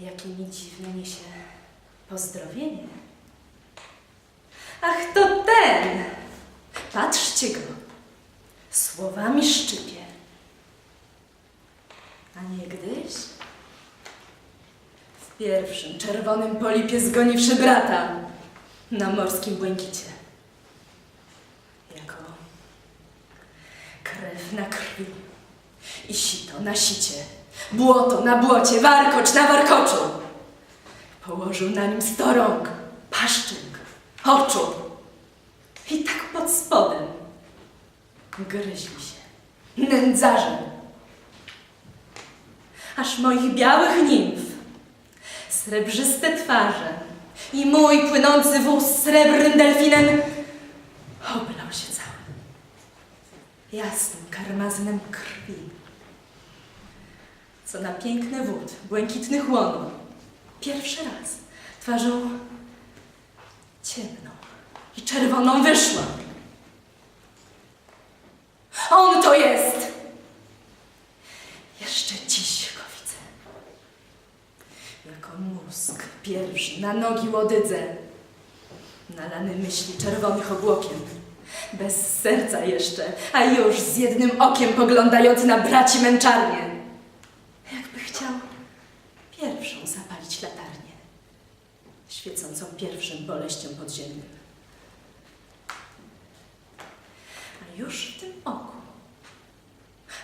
Jakie mi dziwne niesie pozdrowienie. Ach, to ten! Patrzcie go. Słowami szczypie. A niegdyś w pierwszym czerwonym polipie zgoniwszy brata na morskim błękicie. Jako krew na krwi i sito na sicie, błoto na błocie, warkocz na warkoczu. Położył na nim sto rąk, paszczyk, oczu i tak pod spodem gryźli się, nędzarze. Aż moich białych nimf, srebrzyste twarze i mój płynący wóz srebrnym delfinem oblał się cały jasnym karmazynem krwi, co na piękny wód błękitnych łon pierwszy raz twarzą ciemną i czerwoną wyszła. On to jest! Jeszcze dziś go widzę. Jako mózg pierwszy na nogi łodydze, nalany myśli czerwonych obłokiem, bez serca jeszcze, a już z jednym okiem poglądający na braci męczarnię. Świecącą pierwszym boleściom podziemnym. A już w tym oku,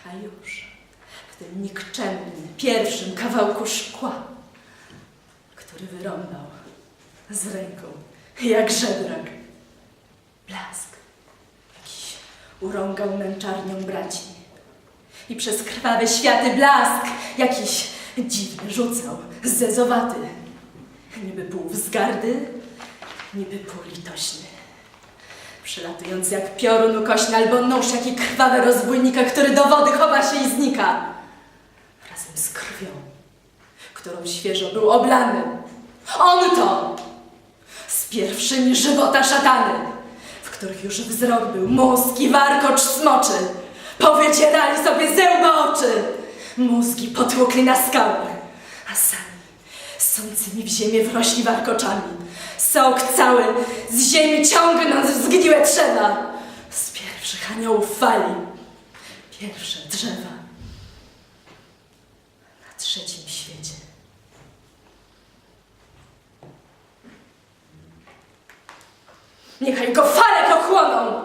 a już w tym nikczemnym pierwszym kawałku szkła, który wyrąbał z ręką jak żebrak, blask jakiś urągał męczarnią braci i przez krwawe światy blask jakiś dziwny rzucał, zezowaty, niby pół wzgardy, niby pół litośny przylatując jak piorun ukośny albo nóż, jaki krwawy rozbójnika, który do wody chowa się i znika. Razem z krwią, którą świeżo był oblany. On to! Z pierwszymi żywota szatany, w których już wzrok był mózg i warkocz smoczy. Powycierali sobie ze łba oczy. Mózgi potłukli na skałach, a sami sącymi w ziemię wrośli warkoczami. Sok cały z ziemi ciągnąc w zgniłe drzewa. Z pierwszych aniołów fali. Pierwsze drzewa. Na trzecim świecie. Niechaj go fale pochłoną!